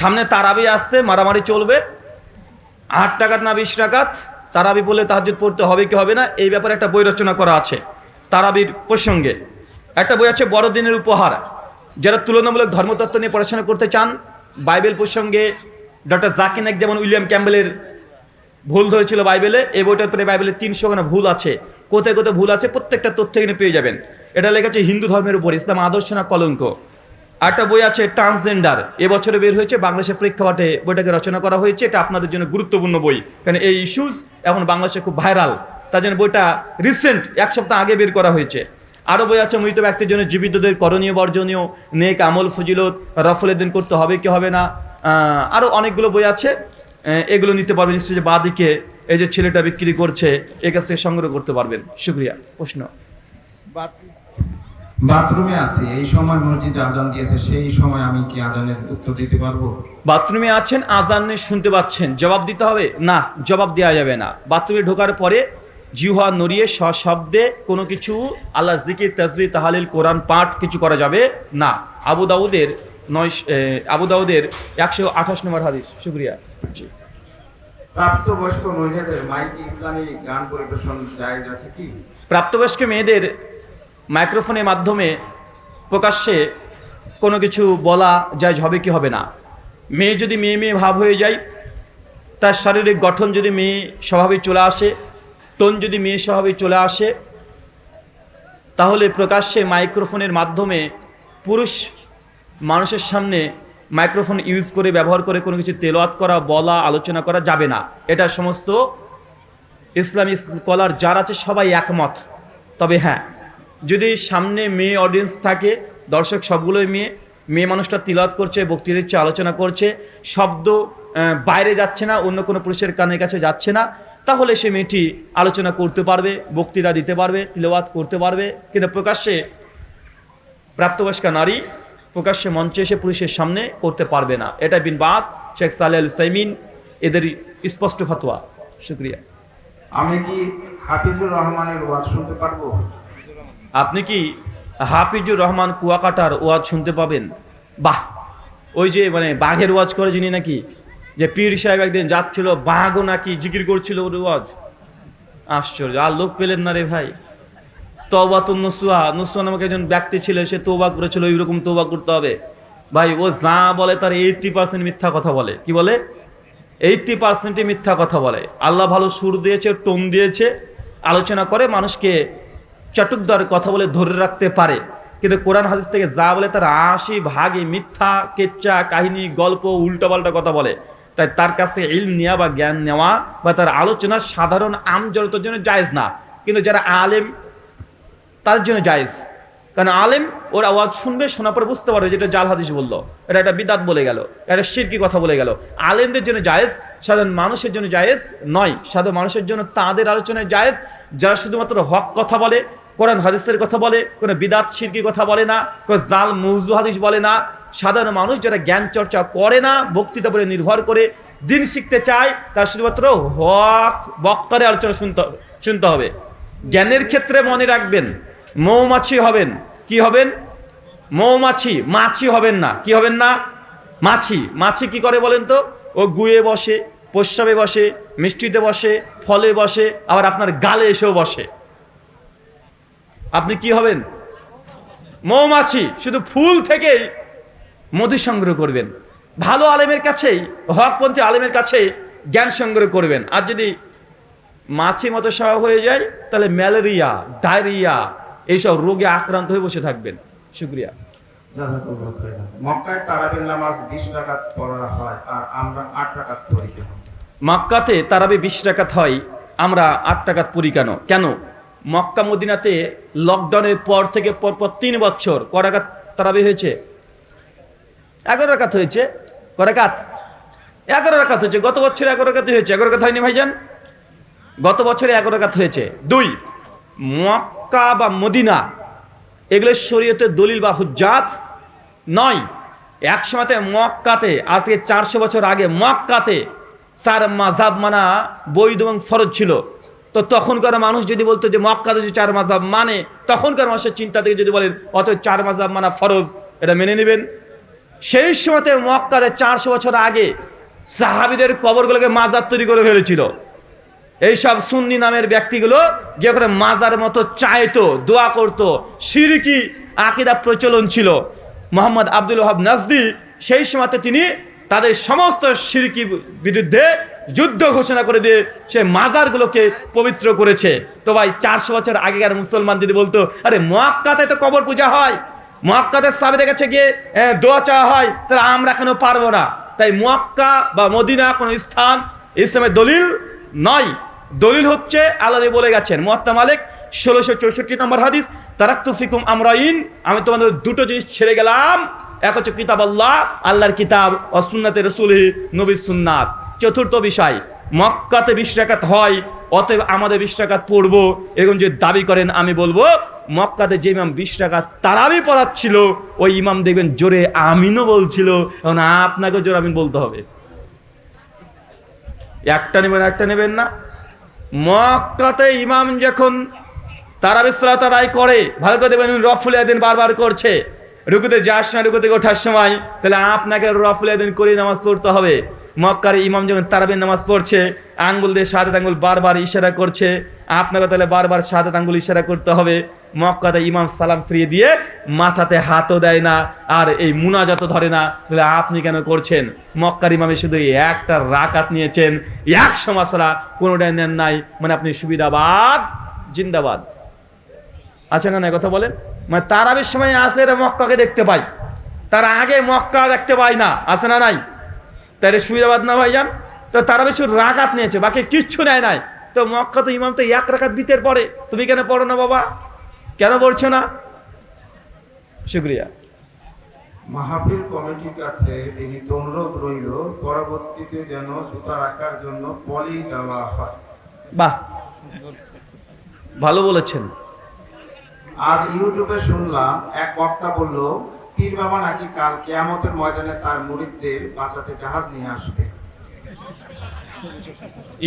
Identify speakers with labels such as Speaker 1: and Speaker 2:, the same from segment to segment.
Speaker 1: সামনে তারাবি আসছে, মারামারি চলবে। আট টাকাত না বিশ টাকাত? তারাবি বলে তাহাজুদ পড়তে হবে কি হবে না? এই ব্যাপারে একটা বই রচনা করা আছে, তারাবির প্রসঙ্গে। একটা বই আছে, বড়দিনের উপহার। যারা তুলনামূলক ধর্মতত্ত্ব নিয়ে পড়াশোনা করতে চান, বাইবেল প্রসঙ্গে ডক্টর জাকিনাক যেমন উইলিয়াম ক্যাম্বেলের ভুল ধরেছিল বাইবেলে, এই বইটার পরে বাইবেলে তিনশো খানা ভুল আছে। কোথায় কোথায় ভুল আছে, প্রত্যেকটা তথ্য এখানে পেয়ে যাবেন। এটা লেখা আছে, হিন্দু ধর্মের উপর, ইসলাম আদর্শ না কলঙ্ক? একটা বই আছে ট্রান্সজেন্ডার এবছরে বের হয়েছে বাংলাদেশের প্রেক্ষাপটে বইটাকে রচনা করা হয়েছে। এটা আপনাদের জন্য গুরুত্বপূর্ণ বই। কারণ এই ইস্যুস এখন বাংলাদেশে খুব ভাইরাল তার জন্য বইটা রিসেন্ট এক সপ্তাহ আগে বের করা হয়েছে। আরও বই আছে মৃত ব্যক্তির জন্য জীবিতদের করণীয়, বর্জনীয়, নেক আমল, ফজিলত, রফলের দিন করতে হবে কি হবে না। আরও অনেকগুলো বই আছে। এগুলো নিতে পারবেন যে বাদিকে এই যে ছেলেটা বিক্রি করছে এর কাছ সংগ্রহ করতে পারবেন। শুক্রিয়া। প্রশ্ন?
Speaker 2: বাথরুমে আছি এই সময় মসজিদে আজান দিয়েছে সেই সময় আমি কি আজানের উত্তর দিতে পারব?
Speaker 1: বাথরুমে আছেন আজানে শুনতে পাচ্ছেন। জবাব দিতে হবে? না জবাব দেওয়া যাবে না। বাথরুমে ঢোকার পরে জিহা নড়িয়ে সশব্দে কোনো কিছু আল্লাহ জিকির তাজবি তাহালিল কোরআন পাঠ কিছু করা যাবে? না। আবু দাউদের নয় আবু দাউদের একশো আঠাশ নম্বর হাদিস। শুক্রিয়া। জি।
Speaker 2: প্রাপ্তবয়স্ক মহিলাদের মাইকে ইসলামী গান পরিবেশন জায়েজ আছে কি?
Speaker 1: প্রাপ্তবয়স্ক মেয়েদের মাইক্রোফোনের মাধ্যমে প্রকাশ্যে কোনো কিছু বলা যায় হবে কি হবে না। মেয়ে যদি মেয়ে মেয়ে ভাব হয়ে যায়, তার শারীরিক গঠন যদি মেয়ে স্বভাবে চলে আসে, টোন যদি মেয়ে স্বভাবে চলে আসে, তাহলে প্রকাশ্যে মাইক্রোফোনের মাধ্যমে পুরুষ মানুষের সামনে মাইক্রোফোন ইউজ করে, ব্যবহার করে কোনো কিছু তেলোয়াত করা, বলা, আলোচনা করা যাবে না। এটা সমস্ত ইসলামী স্কলার যারা আছে সবাই একমত। তবে হ্যাঁ যদি সামনে মেয়ে অডিয়েন্স থাকে, দর্শক সবগুলোই মেয়ে মেয়ে মানুষটা তিলাত করছে, বক্তৃতা দিচ্ছে, আলোচনা করছে, শব্দ বাইরে যাচ্ছে না, অন্য কোনো পুরুষের কানের কাছে যাচ্ছে না, তাহলে সে মেয়েটি আলোচনা করতে পারবে, বক্তৃতা দিতে পারবে, তিলওয়াত করতে পারবে। কিন্তু প্রকাশ্যে প্রাপ্তবয়স্কা নারী, প্রকাশ্যে মঞ্চে এসে পুরুষের সামনে করতে পারবে না। এটা বিন বাস, শেখ সালে আল সাইমিন, এদের স্পষ্ট ফতোয়া। শুক্রিয়া।
Speaker 2: আমি কি হাফিজুর রহমানের ওয়াজ শুনতে পারব?
Speaker 1: আপনি কি হাফিজুর রহমান কুয়াকাটার ওয়াজ শুনতে পাবেন? বাহ! ওই যে মানে বাঘের ওয়াজ করে যিনি নাকি, যে পীর সাহেব একদিন যাচ্ছিল, বাঘও নাকি জিকির করছিল ওর ওয়াজ। আশ্চর্য, আর লোক পেলেন না রে ভাই। তবা তো নসুয়া নসুয়া নামক একজন ব্যক্তি ছিল, সে তোবা করেছিল, ওইরকম তোবা করতে হবে। ভাই, ও যা বলে তার এইটটি পার্সেন্ট মিথ্যা কথা বলে। কি বলে? এইটটি পার্সেন্টই মিথ্যা কথা বলে। আল্লাহ ভালো সুর দিয়েছে, টোন দিয়েছে, আলোচনা করে মানুষকে চটুকদার কথা বলে ধরে রাখতে পারে। কিন্তু কোরআন হাদিস থেকে যা বলে তার আশি ভাগে মিথ্যা কেচ্চা কাহিনী, গল্প, উল্টাপাল্টা কথা বলে। তাই তার কাছ থেকে ইলম নেওয়া বা জ্ঞান নেওয়া বা তার আলোচনা সাধারণ আম জনতার জন্য জায়েজ না। কিন্তু যারা আলেম তার জন্য জায়েজ। কারণ আলেম, ওর আওয়াজ শুনবে, শোনার পর বুঝতে পারবে যেটা জাল হাদিস বলল, এটা একটা বিদাত বলে গেল, এটা শিরকি কথা বলে গেল। আলেমদের জন্য জায়েজ, সাধারণ মানুষের জন্য জায়েজ নয়। সাধারণ মানুষের জন্য তাদের আলোচনায় জায়েজ, যারা শুধুমাত্র হক কথা বলে কোরআন হাদিসের কথা বলে, কোনো বিদাত শিরকি কথা বলে না, কোনো জাল মৌজু হাদিস বলে না। সাধারণ মানুষ যারা জ্ঞান চর্চা করে না, বক্তৃতা বলে নির্ভর করে, দিন শিখতে চায়, তার শুধুমাত্র হক বক্তারে আলোচনা শুনতে শুনতে হবে। জ্ঞানের ক্ষেত্রে মনে রাখবেন, মৌমাছি হবেন। কি হবেন? মৌমাছি, মাছি হবেন না। কি হবেন না? মাছি। মাছি কি করে বলেন তো? ও গুয়ে বসে প্রস্রাবে বসে, মিষ্টিতে বসে, ফলে বসে, আবার আপনার গালে এসেও বসে। আপনি কি হবেন? মৌমাছি শুধু ফুল থেকেই মধু সংগ্রহ করবেন। ভালো আলেমের কাছেই হকপন্থী আলেমের কাছেই জ্ঞান সংগ্রহ করবেন। আর যদি মাছি মতো স্বভাব হয়ে যায় তাহলে ম্যালেরিয়া ডায়রিয়া এইসব রোগে আক্রান্ত হয়ে বসে থাকবেন। শুক্রিয়া। মক্কাতে তারাবি বিশ টাকাত হয় আমরা আট টাকাত পড়ি কেন? কেন? মক্কা মদিনাতে লকডাউনের পর থেকে পরপর তিন বছর করাকাত তারাবি হয়েছে। এগারো রাকাত হয়েছে করাকাত। এগারো রাকাত হয়েছে, গত বছর এগারো রাকাত হয়েছে, এগারো রাকাত হয়নি ভাইজান? গত বছরে এগারো রাকাত হয়েছে। দুই, মক্কা বা মদিনা, এগুলো শরীয়তের দলিল বা হুজ্জাত। নয়, এক সময়তে মক্কাতে, আজকে চারশো বছর আগে মক্কাতে চার মাঝাব মানা বৈধ এবং ফরজ ছিল। তো তখনকার মানুষ যদি বলতো যে মক্কাতে যে চার মাজাব মানে তখনকার মানুষের চিন্তা থেকে যদি বলেন অত চার মাজাব মানা ফরজ, এটা মেনে নেবেন। সেই সময়তে মক্কাতে চারশো বছর আগে সাহাবিদের কবরগুলোকে মাজার তৈরি করে ফেলেছিল। এইসব সুন্নি নামের ব্যক্তিগুলো গিয়ে করে মাজার মতো চাইতো, দোয়া করতো। সিরিকি আকিদা প্রচলন ছিল। মোহাম্মদ আব্দুল ওহাব নাজদি, সেই সময়তে তিনি তাদের সমস্ত সিরিকি বিরুদ্ধে যুদ্ধ ঘোষণা করে দিয়ে সে মাজারগুলোকে পবিত্র করেছে। তো ভাই, চারশো বছর আগেকার মুসলমান যদি বলতো, আরে, মক্কাতে তো কবর পূজা হয়, মক্কাতে সাবিদের কাছে গিয়ে দোয়া চাওয়া হয়, তাহলে আমরা কেন পারব না? তাই মক্কা বা মদিনা কোনো স্থান, ইসলামের দলিল নয় দলিল হচ্ছে আল্লাহ বলে গেছেন মোহাত্তা মালিক, ষোলোশো চৌষট্টি নম্বর হাদিস, তারাক্তু ফিকুম আমরাইন আমি তোমাদের দুটো জিনিস ছেড়ে গেলাম এক হচ্ছে কিতাব আল্লাহ, আল্লাহর কিতাব অসুন্নাতে রসুল নবী সুন্নাত। চতুর্থ বিষয়, মক্কাতে বিশ রাকাত হয়, অতএব আমাদের বিশ্বাকাত পড়ব। এরকম যে দাবি করেন, আমি বলব, মক্কাতে যে ইমাম বিশ রাকাত তারাবি পড়াচ্ছিল, ওই ইমাম দেখবেন জোরে আমিনও বলছিল। এখন আপনাকে জোরে আমিন বলতে হবে। একটা নেবেন একটা নেবেন না। মক্কাতে ইমাম যখন তারা বিশ্বরাত রায় করে, ভালো করে দেবেন রফুল আদিন বারবার করছে। রুকুতে যাস না রুকুতে ওঠার সময়, তাহলে আপনাকে রফুল আদিন করে নামাজ পড়তে হবে। মক্কার ইমাম যখন তারাবির নামাজ পড়ছে, আঙ্গুল দিয়ে সাদা আঙ্গুল বারবার ইশারা করছে, আপনাকে তাহলে বারবার সাদা আঙ্গুল ইশারা করতে হবে। মক্কাতে ইমাম সালাম ফিরিয়ে দিয়ে মাথাতে হাতও দেয় না, আর এই মুনাজাতও ধরে না। তাহলে আপনি কেন করছেন? মক্কার ইমামে শুধু একটা রাকাত নিয়েছেন, একশো মশলা কোনোটাই নেন নাই মানে আপনি সুবিধাবাদ, জিন্দাবাদ। না না কথা বলেন? মানে তারাবির সময় আসলে এরা মক্কাকে দেখতে পাই তার আগে মক্কা দেখতে পাই না আছে না নাই? তাই সুবিধাবাদ না ভাইজান? তো তারাবি শুধু রাকাত নিয়েছে বাকি কিচ্ছু নেয় নাই। তো মক্কা তো ইমাম তো এক রাকাত বিতের পরে। তুমি কেন পড়ো না বাবা? কেন পড়ছো না? শুক্রিয়া।
Speaker 2: মাহফিল কমিটির কাছে বিনীত অনুরোধ রইল পরবর্তীতে যেন জুতা রাখার জন্য পলি দেওয়া হয়।
Speaker 1: বাহ। ভালো বলেছেন।
Speaker 2: আজ ইউটিউবে শুনলাম এক বক্তা বলল, পীর বাবা নাকি কাল কেয়ামতের ময়দানে তার মুরিদদের বাঁচাতে জাহাজ নিয়ে আসবে?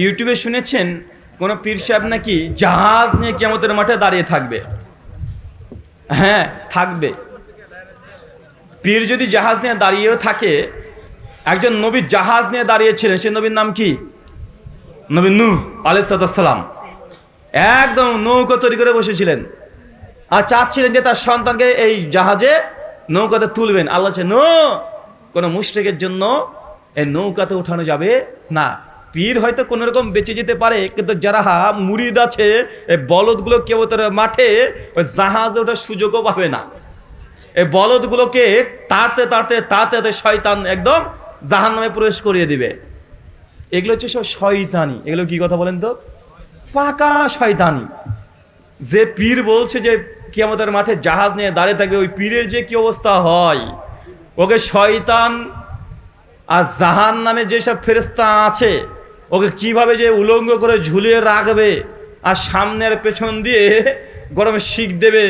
Speaker 1: ইউটিউবে শুনেছেন, কোন পীর সাহেব নাকি জাহাজ নিয়ে কেমতের মাঠে দাঁড়িয়ে থাকবে? হ্যাঁ থাকবে। পীর যদি জাহাজ নিয়ে দাঁড়িয়েও থাকে, একজন নবী জাহাজ নিয়ে দাঁড়িয়েছিলেন সে নবীর নাম কি? নবী নু আলাইসালাম একদম নৌকো তৈরি করে বসেছিলেন। আর চাচ্ছিলেন যে তার সন্তানকে এই জাহাজে নৌকাতে তুলবেন। আল্লাহ নো, কোনো মুশরিকের জন্য এই নৌকাতে উঠানো যাবে না। পীর হয়তো কোনো রকম বেঁচে যেতে পারে, কিন্তু যারা হা মুরিদ আছে, এই বলদগুলো কেউ তার মাঠে, ওই জাহাজে ওঠার সুযোগও পাবে না। এই বলদগুলোকে তাড়তে তাড়তে তাড়তে তাড়তে শয়তান একদম জাহান নামে প্রবেশ করিয়ে দিবে। এগুলো হচ্ছে সব শয়তানি। এগুলো কি কথা বলেন তো? পাকা শয়তানি। যে পীর বলছে যে কিয়ামতের মাঠে জাহাজ নিয়ে দাঁড়িয়ে থাকবে, ওই পীরের যে কি অবস্থা হয়? ওকে শয়তান আর জাহান নামে যেসব ফেরেস্তা আছে, ওকে কীভাবে যে উলঙ্গ করে ঝুলিয়ে রাখবে আর সামনের পেছন দিয়ে গরমে শিখ দেবে,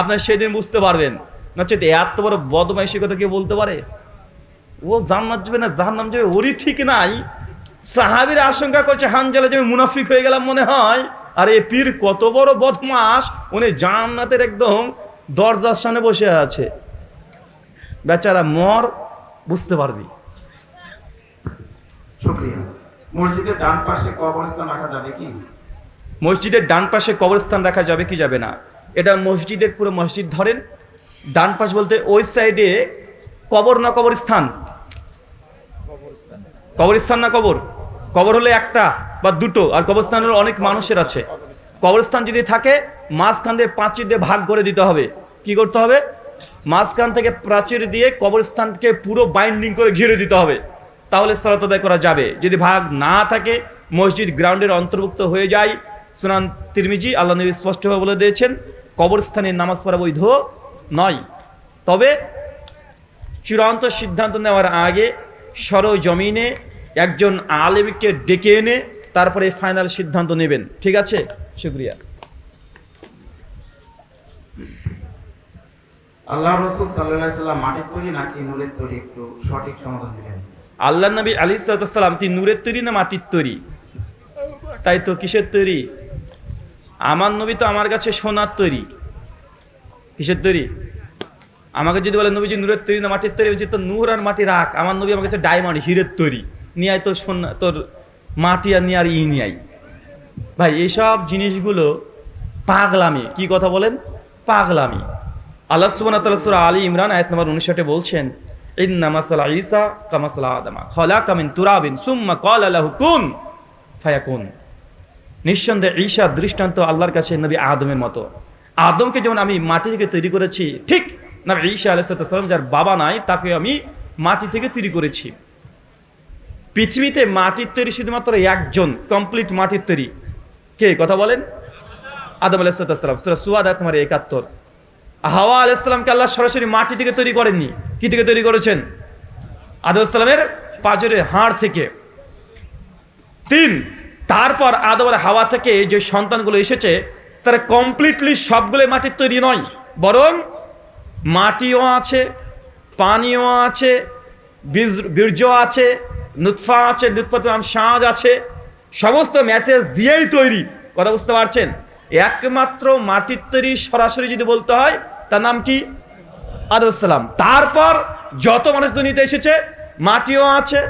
Speaker 1: আপনার সেদিন বুঝতে পারবেন। নচেত এত বড় বদমাইশি কথা কেউ বলতে পারে? ও জান্নাত যাবে না, জাহান্নাম যাবে, ওরই ঠিক নাই। সাহাবির আশঙ্কা করছে, হানজালে যে মুনাফিক হয়ে গেলাম মনে হয়। আর এ পীর কত বড় বদমাস উনি জান্নাতের একদম দরজার সামনে বসে আছে। বেচারা মর বুঝতে পারবি।
Speaker 2: মসজিদের ডান পাশে কবরস্থান রাখা যাবে কি?
Speaker 1: মসজিদের ডান পাশে কবরস্থান রাখা যাবে কি যাবে না? এটা মসজিদের পুরো মসজিদ ধরেন। ডান পাশ বলতে ওই সাইডে কবর না কবরস্থান? কবরস্থান না কবর? কবর হলে একটা বা দুটো, আর কবরস্থান হলে অনেক মানুষের আছে। কবরস্থান যদি থাকে, মাঝখান দিয়ে প্রাচীর দিয়ে ভাগ করে দিতে হবে। কি করতে হবে? মাঝখান থেকে প্রাচীর দিয়ে কবরস্থানকে পুরো বাইন্ডিং করে ঘিরে দিতে হবে। তাহলে সালাত আদায় করা যাবে। যদি ভাগ না থাকে, মসজিদ গ্রাউন্ডের অন্তর্ভুক্ত হয়ে যায়। সুনান তিরমিজি আল্লাহ নবী স্পষ্টভাবে বলে দিয়েছেন, কবরস্থানে নামাজ পড়া বৈধ নয়। তবে চূড়ান্ত সিদ্ধান্ত নেওয়ার আগে সরজমিনে একজন আলেমকে ডেকে এনে তারপরে ফাইনাল সিদ্ধান্ত নেবেন। ঠিক আছে? শুক্রিয়া।
Speaker 2: আল্লাহ রসুল সাল্লাহ সাল্লাম মাটির তৈরি নাকি নুরের তৈরি? একটু সঠিক সমাধান দিলেন
Speaker 1: আল্লাহ নবী আলী সাল্লাম তিনি নূরের তৈরি না মাটির তৈরি? তাই তো কিসের তৈরি? আমার নবী তো আমার কাছে সোনার তৈরি। কিসের তৈরি? আমাকে যদি বলে নবীজি নূরের তৈরি না মাটির তৈরি? তো নূর আর মাটি রাখ। আমার নবী আমার কাছে ডায়মন্ড হিরের তৈরি। নিয়ে আয় তোর সোনা তোর মাটি আর নিয়ে আর ই নিয়ে আয় ভাই, এইসব জিনিসগুলো পাগলামি। কি কথা বলেন? পাগলামি। আল্লাহ সুবহানাহু ওয়া তাআলা সূরা আলী ইমরান আয়াত নম্বর 59 বলছেন, ইন্না মাসালা ঈসা কামাসালা আদমা। খলাকা মিন তুরাবিন সুম্মা ক্বালা লাহু কুন ফায়াকুন। নিঃসন্দেহে ঈশা দৃষ্টান্ত আল্লাহর কাছে নবী আদমের মতো। আদমকে যেমন আমি মাটি থেকে তৈরি করেছি, ঠিক নবী ঈশা আলাইসাল্লাম যার বাবা নাই তাকে আমি মাটি থেকে তৈরি করেছি। পৃথিবীতে মাটির তৈরি শুধুমাত্র একজন কমপ্লিট মাটির তৈরি। কে? কথা বলেন? আদম সুরা সুয়াদ তোমার একাত্তর। হাওয়া আলাইসাল্লামকে আল্লাহ সরাসরি মাটি থেকে তৈরি করেননি। কি থেকে তৈরি করেছেন? আদম আলাইসাল্লামের পাজরের হাড় থেকে। তিন, তারপর আদমের হাওয়া থেকে যে সন্তানগুলো এসেছে, তারা কমপ্লিটলি সবগুলো মাটির তৈরি নয়। বরং মাটিও আছে, পানিও আছে বীর্য আছে নুৎফা আছে নুৎফাত নাম সাজ আছে। সমস্ত ম্যাটেরিয়ালস দিয়েই তৈরি। কথা বুঝতে পারছেন? একমাত্র মাটির তৈরি সরাসরি যদি বলতে হয়, তার নাম কি? আদুসালাম তারপর যত মানুষ দুনিয়াতে এসেছে, মাটিও আছে,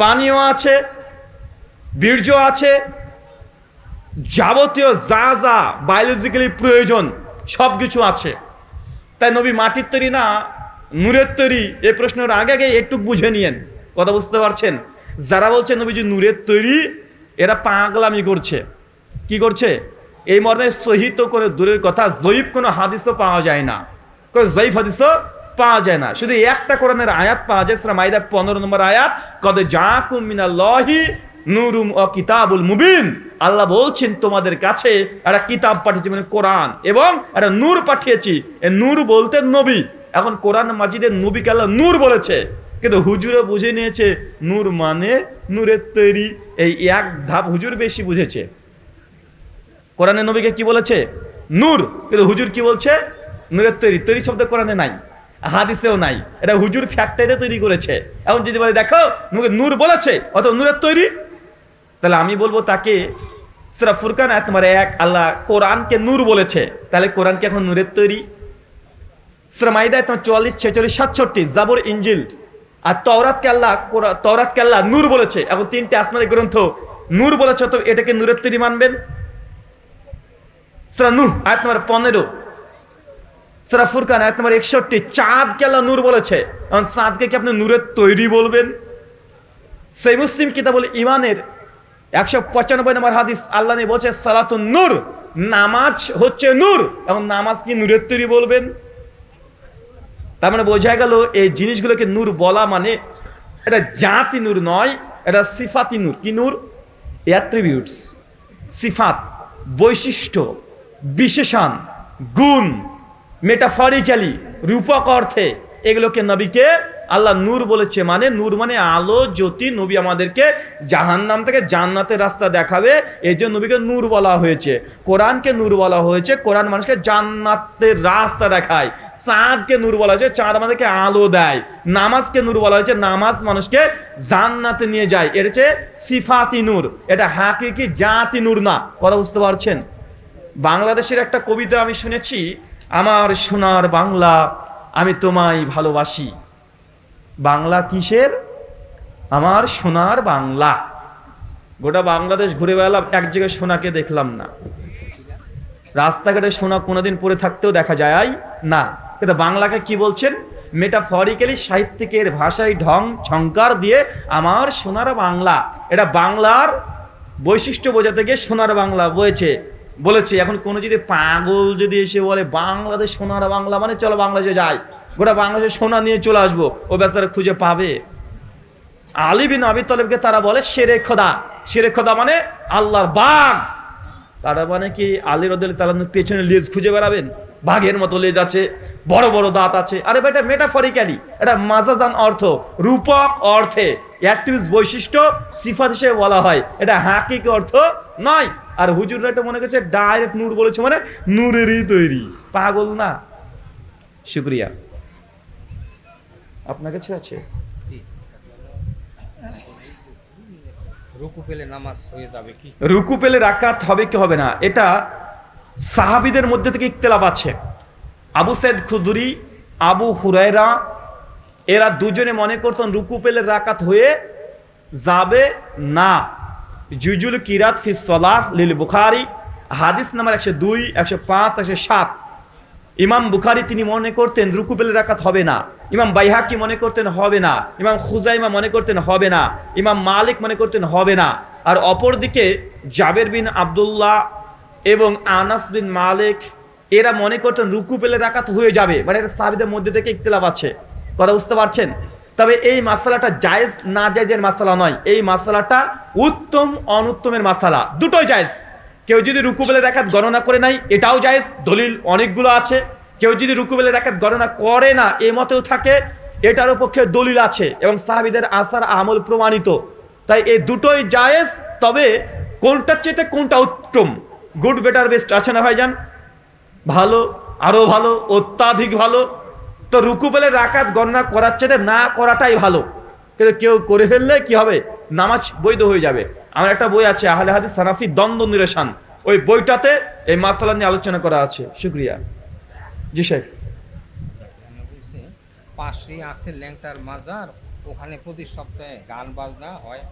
Speaker 1: পানিও আছে বীর্য আছে, যাবতীয় যা যা বায়োলজিক্যালি প্রয়োজন সব কিছু আছে। তাই নবী মাটির তৈরি না, নূরের তৈরি, এ প্রশ্নের আগে আগে একটু বুঝে নিয়েন। কথা বুঝতে পারছেন? যারা বলছে নবীজি নূরের তৈরি, এরা পাগলামি করছে। কি করছে? এই মর্মে সহিত করে দূরের কথা, জয়ীব কোনো হাদিসও পাওয়া যায় না। কোনো জয়ীফ হাদিসও পাওয়া যায় না। শুধু একটা কোরআনের আয়াত পাওয়া যায় সেটা মাইদা পনেরো নম্বর আয়াত, কদ যা কুমিনা লহি নুরুম ও কিতাবুল মুবিন। আল্লাহ বলছেন, তোমাদের কাছে একটা কিতাব পাঠিয়েছি মানে কোরআন, এবং একটা নূর পাঠিয়েছি। এ নূর বলতে নবী। এখন কোরআন মাজিদের নবীকে আল্লাহ নূর বলেছে। কিন্তু হুজুরে বুঝে নিয়েছে, নূর মানে নূরের তৈরি। এই এক ধাপ হুজুর বেশি বুঝেছে। কোরআনের নবীকে কি বলেছে? নূর। কিন্তু হুজুর কি বলছে? নূরের তৈরি। তৈরি শব্দ কোরআনে নাই, হাদিসেও নাই। এটা হুজুর ফ্যাক্টরিতে তৈরি করেছে। এখন যদি বলে, দেখো, নূর নূর বলেছে অত নূরের তৈরি? তাহলে আমি বলব তাকে, সুরা ফুরকান আয়াত নম্বর এক, আল্লাহ কোরআনকে নূর বলেছে। তাহলে কোরআনকে এখন নূরের তৈরি? সুরা মাইদা তোমার চুয়াল্লিশ, ছেচল্লিশ, সাতষট্টি, জাবর ইঞ্জিল। আর তওরাতকে আল্লাহ তওরাতকে আল্লাহ নূর বলেছে। এখন তিনটে আসমানি গ্রন্থ নূর বলেছে, তো এটাকে নূরের তৈরি মানবেন? সুরা নূহ, আয়াত নম্বর পনেরো। সুরা ফুরকান, আয়াত নম্বর একষট্টি। চাঁদকে আল্লাহ নূর বলেছে। এখন চাঁদকে কি আপনি নূরের তৈরি বলবেন? সেই মুসলিম কিতাবুল ইমানের একশো পঁচানব্বই নম্বর হাদিস আল্লাহ বলছে, সালাতুন নূর, নামাজ হচ্ছে নূর। এবং নামাজ কি নূরের তৈরি বলবেন? তার মানে বোঝা গেল এই জিনিসগুলোকে নূর বলা মানে এটা জাতি নূর নয়, এটা সিফাতি নূর। কি নূর? অ্যাট্রিবিউটস সিফাত, বৈশিষ্ট্য, বিশেষণ, গুণ মেটাফরিক্যালি রূপক অর্থে এগুলোকে নবীকে আল্লাহ নূর বলেছে মানে নূর মানে আলো, জ্যোতি, নবী আমাদেরকে জাহান্নাম থেকে জান্নাতের রাস্তা দেখাবে। এই জন্য নবীকে নূর বলা হয়েছে। কোরআনকে নূর বলা হয়েছে। কোরআন মানুষকে জান্নাতের রাস্তা দেখায়। চাঁদকে নূর বলা হয়েছে, চাঁদ আমাদেরকে আলো দেয়। নামাজকে নূর বলা হয়েছে, নামাজ মানুষকে জান্নাতে নিয়ে যায়। এটা হচ্ছে সিফাতি নূর। এটা হাকিকি জাতি নূর না। কথা বুঝতে পারছেন? বাংলাদেশের একটা কবিতা আমি শুনেছি, আমার সোনার বাংলা আমি তোমায় ভালোবাসি। বাংলা কিসের? আমার সোনার বাংলা। গোটা বাংলাদেশ ঘুরে বেড়ালাম, এক জায়গায় সোনাকে দেখলাম না। রাস্তাঘাটে সোনা কোনোদিন পরে থাকতেও দেখা যায় না। কিন্তু বাংলাকে কি বলছেন? মেটাফরিক্যালি সাহিত্যিকের ভাষায় ঢং ঝঙ্কার দিয়ে আমার সোনার বাংলা। এটা বাংলার বৈশিষ্ট্য বোঝাতে গিয়ে সোনার বাংলা বয়েছে বলেছে, এখন কোনো যদি পাগল যদি এসে বলে, বাংলাদেশ সোনার বাংলা মানে চলো বাংলাদেশে যাই, গোটা বাংলাদেশে সোনা নিয়ে চলে আসব, ও বেচারা খুঁজে পাবে। আলী বিন আবি তলেবকে তারা বলে শেরে খোদা। শেরে খোদা মানে আল্লাহর বাঘ তারা মানে কি, আলী রদুল তালানোর পেছনে লেজ খুঁজে বেড়াবেন? বাঘের মতো লেজ আছে, বড় বড় দাঁত আছে। আরে ভাই, এটা মেটাফরিক্যালি, এটা মাজাজান অর্থ, রূপক অর্থে। অ্যাক্টিভিস বৈশিষ্ট্য সিফাত হিসেবে বলা হয়। এটা হাকিক অর্থ নয়। আর হুজুররা এটা মনে করছে ডাইরেক্ট নূর বলেছে মানে নূরেরই তৈরি। পাগল না। শুক্রিয়া। আপনার কাছে আছে?
Speaker 3: রুকু পেলে নামাজ হয়ে যাবে কি?
Speaker 1: রুকু পেলে রাকাত হবে কি হবে না? এটা সাহাবিদের মধ্যে থেকে ইখতলাফ আছে। আবু সৈদ খুদুরি আবু হুরায়রা এরা দুজনে মনে করতেন রুকু পেলে রাকাত হয়ে যাবে না। জুজুল কিরাত ফি সলাহ লিল বুখারি, হাদিস নাম্বার একশো দুই, একশো পাঁচ, একশো সাত। ইমাম বুখারি তিনি মনে করতেন রুকু পেলে রাকাত হবে না। ইমাম বাইহাকি মনে করতেন হবে না। ইমাম খুজাইমা মনে করতেন হবে না। ইমাম মালিক মনে করতেন হবে না। আর অপরদিকে জাবের বিন আব্দুল্লাহ এবং আনাস বিন মালিক, এরা মনে করতেন রুকু পেলে রাকাত হয়ে যাবে। মানে এটা সাবিদের মধ্যে থেকে ইখতিলাফ আছে। কথা বুঝতে পারছেন? তবে এই মাসালাটা জায়েজ না জায়েজের মাসালা নয়। এই মাসালাটা উত্তম, অনুত্তমের মাসালা। দুটোই জায়েজ। কেউ যদি রুকুবেলের রাকাত গণনা করে নাই, এটাও জায়েজ। দলিল অনেকগুলো আছে। কেউ যদি রুকুবেলের রাকাত গণনা করে না, এ মতেও থাকে এটারও পক্ষে দলিল আছে এবং সাহাবিদের আসার আমল প্রমাণিত। তাই এই দুটোই জায়েজ, তবে কোনটার চেয়ে কোনটা উত্তম? গুড, বেটার, বেস্ট আছে না ভাইজান? ভালো আরও ভালো, অত্যাধিক ভালো তো রুকুবেলের রাকাত গণনা করার চেয়ে না করাটাই ভালো। কিন্তু কেউ করে ফেললে কি হবে? নামাজ বৈধ হয়ে যাবে। আমার একটা বই আছে আহলে হাদিস সানাফি দ্বন্দ্ব নিরসন। ওই বইটাতে এই মাসালা নিয়ে আলোচনা করা আছে। শুক্রিয়া। জি শেখ।
Speaker 3: পাশে আছে ল্যাংটার মাজার ওখানে প্রতি সপ্তাহে গান বাজনা হয়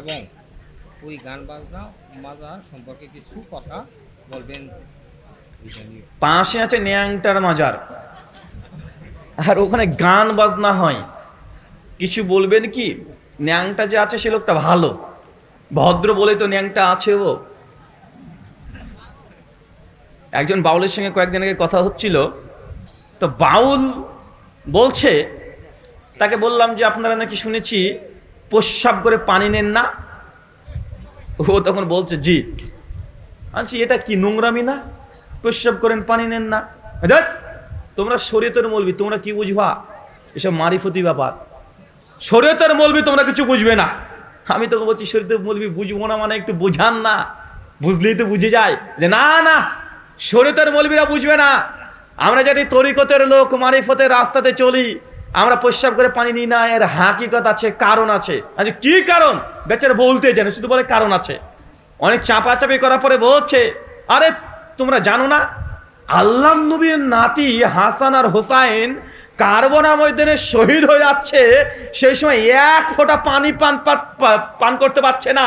Speaker 3: এবং ওই গান বাজনা মাজার সম্পর্কে কিছু কথা বলবেন।
Speaker 1: পাশে আছে ন্যাংটার মাজার। আর ওখানে গান বাজনা হয়। কিছু বলবেন কি? ন্যাংটা যে আছে সে লোকটা ভালো। ভদ্র বলে তো ন্যাংটা আছে ও। একজন বাউলের সঙ্গে কয়েকদিন আগে কথা হচ্ছিল। তো বাউল বলছে, তাকে বললাম যে, আপনারা নাকি শুনেছি, প্রস্রাব করে পানি নেন না? ও তখন বলছে, জি। আচ্ছা এটা কি নোংরামি না? প্রস্রাব করেন, পানি নেন না। তোমরা শরীয়তের মলবি, তোমরা কি বুঝবা? এসব মারিফতি ব্যাপার। শরীয়তের মলবি তোমরা কিছু বুঝবে না। আমি তোকে বলছি, শরীয়তের মলবি বুঝব না মানে একটু বুঝান না। বুঝলেই তো বুঝে যায় যে না না, শরীয়তের মলবিরা বুঝবে না। আমরা যদি তরিকতের লোক, মারিফতের রাস্তাতে চলি, আমরা প্রস্রাব করে পানি নিই না, এর হাকিকত আছে, কারণ আছে। আচ্ছা কি কারণ? বেচার বলতে জানে, শুধু বলে কারণ আছে। অনেক চাপাচাপি করার পরে বলছে, আরে তোমরা জানো না আল্লাহ নবীর নাতি হাসান আর হোসাইন কার্বনা ময়দানে শহীদ হয়ে যাচ্ছে, সেই সময় এক ফোঁটা পানি পান পান করতে পারছে না,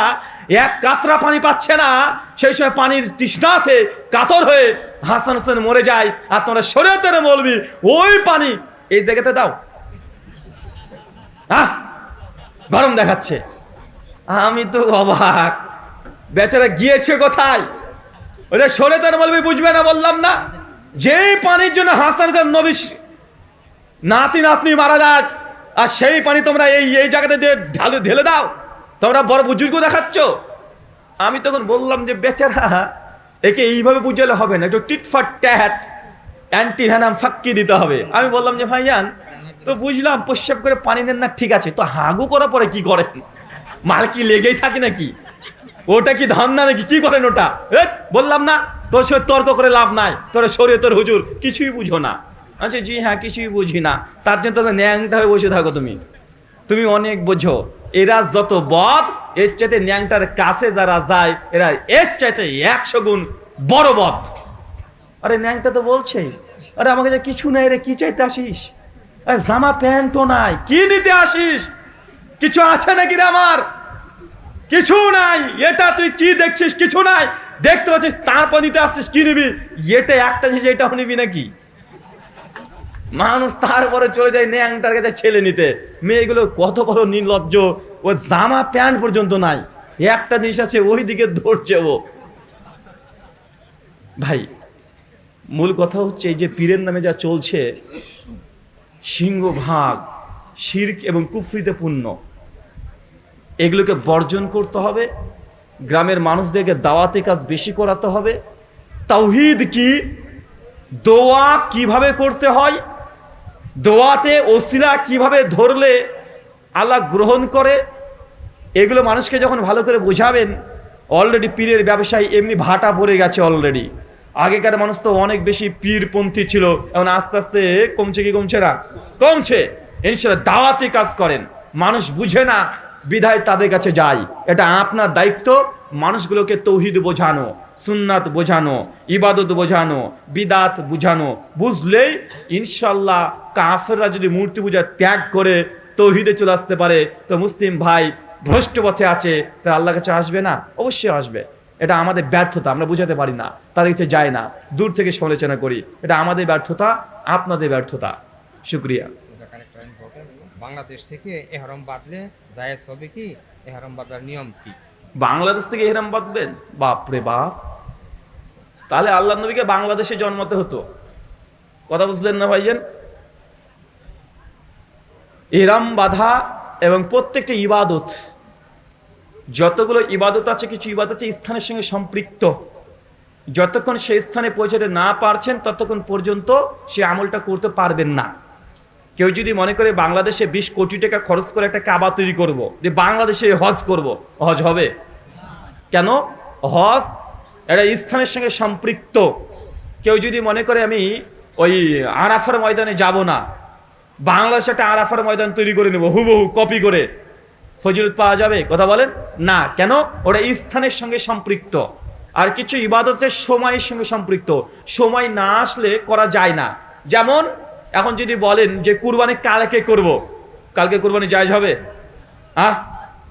Speaker 1: এক কাতরা পানি পাচ্ছে না, সেই সময় পানির তৃষ্ণাতে কাতর হয়ে হাসান হোসেন মরে যায়, আর তোমরা শরীয়তের বলবি ওই পানি এই জায়গাতে দাও। হ্যাঁ গরম দেখাচ্ছে। আমি তো অবাক। বেচারা গিয়েছে কোথায়? ওটা সরে তার বলবে, বুঝবে না, বললাম না। যেই পানির জন্য হাসান হাসান নবী নাতি, নাতনি মারা যাক আর সেই পানি তোমরা এই এই জায়গাতে ঢালে, ঢেলে দাও, তোমরা বড় বুজুর্গ দেখাচ্ছ। আমি তখন বললাম যে, বেচারা, একে এইভাবে বুঝালে হবে না, একটু টিট ফট ট্যাট অ্যান্টি ভ্যানাম ফাক্কি দিতে হবে। আমি বললাম যে, ভাইজান, তো বুঝলাম, প্রস্রাব করে পানি দেন না, ঠিক আছে, তো হাগু করার পরে কি করেন? মাল কি লেগেই থাকে নাকি? ওটা কি ধান্না নাকি? কি করেন ওটা? বললাম না, তোর সঙ্গে তর্ক করে লাভ নাই। তোর শরীয়তের হুজুর কিছুই বুঝো না। আচ্ছা জি হ্যাঁ কিছুই বুঝি না। তার জন্য তোমরা ন্যাংটা হয়ে বসে থাকো তুমি। তুমি অনেক বোঝো। এরা যত বদ, এর চাইতে ন্যাংটার কাছে যারা যায়, এরা এর চাইতে একশো গুণ বড় বদ। আরে, ন্যাংটা তো বলছেই। আরে, আমাকে যে কিছু নাই রে, কি চাইতে আসিস? জামা প্যান্টও নাই, কি নিতে আসিস? কিছু আছে নাকি রে আমার? কিছু নাই, এটা তুই কি দেখছিস? কিছু নাই। দেখতে পাচ্ছিস, তারপর নিতে আসছিস, কি নিবি? এটা একটা জিনিস, এটাও নিবি নাকি? মানুষ তারপরে চলে যায় ন্যাংটার কাছে ছেলে নিতে। মেয়েগুলো কত বড় নির্লজ্জ। ও জামা প্যান্ট পর্যন্ত নাই। একটা জিনিস আছে ওই দিকে ধরছে ও। ভাই, মূল কথা হচ্ছে এই যে পীরের নামে যা চলছে, সিংহভাগ, শির্ক এবং কুফরিতে পূর্ণ। এগুলোকে বর্জন করতে হবে, গ্রামের মানুষদেরকে দাওয়াতে কাজ বেশি করাতে হবে। তাওহিদ কি? দোয়া কীভাবে করতে হয়? দোয়াতে ওসিলা কীভাবে ধরলে আল্লাহ গ্রহণ করে? এগুলো মানুষকে যখন ভালো করে বোঝাবেন অলরেডি পীরের ব্যবসায় এমনি ভাটা পড়ে গেছে অলরেডি আগেকার মানুষ তো অনেক বেশি পীরপন্থী ছিল, এখন আস্তে আস্তে কমছে কি কমছে না? কমছে। ইনশাল্লাহ দাওয়াতি কাজ করেন। মানুষ বুঝে না বিধায় তাদের কাছে যাই। এটা আপনার দায়িত্ব। মানুষগুলোকে তৌহিদ বোঝানো, সুন্নাত বোঝানো, ইবাদত বোঝানো, বিদাত বোঝানো। বুঝলেই ইনশাল্লাহ কাফেররা যদি মূর্তি পূজা ত্যাগ করে তৌহিদে চলে আসতে পারে, তো মুসলিম ভাই ভ্রষ্ট পথে আছে, তারা আল্লাহ কাছে আসবে না? অবশ্যই আসবে। এটা আমাদের ব্যর্থতা, আমরা বুঝাতে পারি না। তাদের কাছে যায় না। দূর থেকে সমালোচনা করি। এটা আমাদের ব্যর্থতা, আপনাদের ব্যর্থতা। শুক্রিয়া।
Speaker 3: বাংলাদেশ থেকে এহরম বাঁধলে জায়েজ হবে কি? এহরম বাঁধার নিয়ম কি?
Speaker 1: বাংলাদেশ থেকে এহরাম বাঁধবেন বাপ। তাহলে আল্লাহ নবীকে বাংলাদেশে হতো। কথা বুঝলেন না ভাইজান? এহরাম বাধা এবং প্রত্যেকটা ইবাদত, যতগুলো ইবাদত আছে, কিছু ইবাদত আছে, স্থানের সঙ্গে সম্পৃক্ত। যতক্ষণ সেই স্থানে পৌঁছাতে না পারছেন, ততক্ষণ পর্যন্ত সে আমলটা করতে পারবেন না। কেউ যদি মনে করে বাংলাদেশে বিশ কোটি টাকা খরচ করে একটা কাবা তৈরি করব, যে বাংলাদেশে হজ করব, হজ হবে? কেন? হজ একটা স্থানের সঙ্গে সম্পৃক্ত। কেউ যদি মনে করে আমি ওই আরাফার ময়দানে যাব না, বাংলাদেশে একটা আরাফার ময়দান তৈরি করে নেব, হুবহু কপি করে, ফজিলত পাওয়া যাবে? কথা বলেন? না। কেন? ওটা স্থানের সঙ্গে সম্পৃক্ত। আর কিছু ইবাদতের সময়ের সঙ্গে সম্পৃক্ত। সময় না আসলে করা যায় না। যেমন এখন যদি বলেন যে কুরবানি কালকে করব, কালকে কুরবানি জায়জ হবে? আহ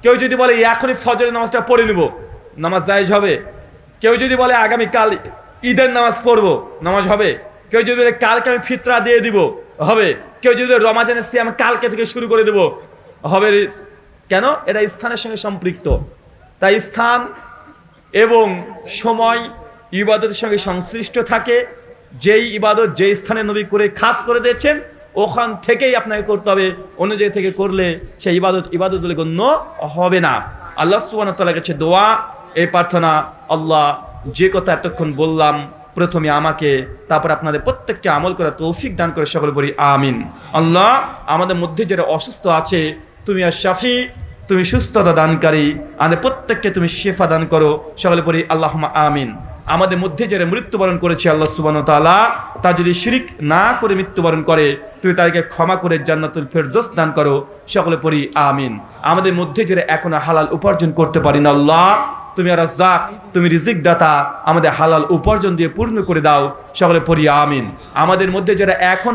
Speaker 1: কেউ যদি বলে, এখনই ফজরের নামাজটা পড়ে নেব নামাজ জায়জ হবে? কেউ যদি বলে আগামী কাল ঈদের নামাজ পড়ব নামাজ হবে? কেউ যদি বলে, কালকে আমি ফিতরা দিয়ে দিব হবে? কেউ যদি বলে, রমাজানের সিয়াম কালকে থেকে শুরু করে দেব হবে? কেন? এটা স্থানের সঙ্গে সম্পৃক্ত। তাই স্থান এবং সময় ইবাদতের সঙ্গে সংশ্লিষ্ট থাকে। যেই ইবাদত, যেই স্থানে নবী করে খাস করে দিয়েছেন, ওখান থেকেই আপনাকে করতে হবে। অন্য জায়গা থেকে করলে সেই ইবাদত ইবাদত বলে গণ্য হবে না। আল্লাহ সুবান কাছে দোয়া, এই প্রার্থনা, আল্লাহ যে কথা এতক্ষণ বললাম, প্রথমে আমাকে, তারপর আপনাদের প্রত্যেককে আমল করা তৌফিক দান করে সকল বলি আমিন। আল্লাহ, আমাদের মধ্যে যারা অসুস্থ আছে, তুমি আর শাফি, তুমি সুস্থতা দানকারী, আমাদের প্রত্যেককে তুমি শেফা দান করো, সকলে পরি আল্লাহ আমিন। আমাদের মধ্যে যারা মৃত্যুবরণ করেছে আল্লাহ সুবান তালা তা যদি শিরিক না করে মৃত্যুবরণ করে, তুমি তাদেরকে ক্ষমা করে জান্নাতুল ফেরদোস দান করো। সকলে পড়ি, আমিন। আমাদের মধ্যে যারা এখনও হালাল উপার্জন করতে পারি না আল্লাহ, তুমি আর রাজ্জাক, তুমি রিজিক দাতা আমাদের হালাল উপার্জন দিয়ে পূর্ণ করে দাও। সকলে পড়ি, আমিন। আমাদের মধ্যে যারা এখন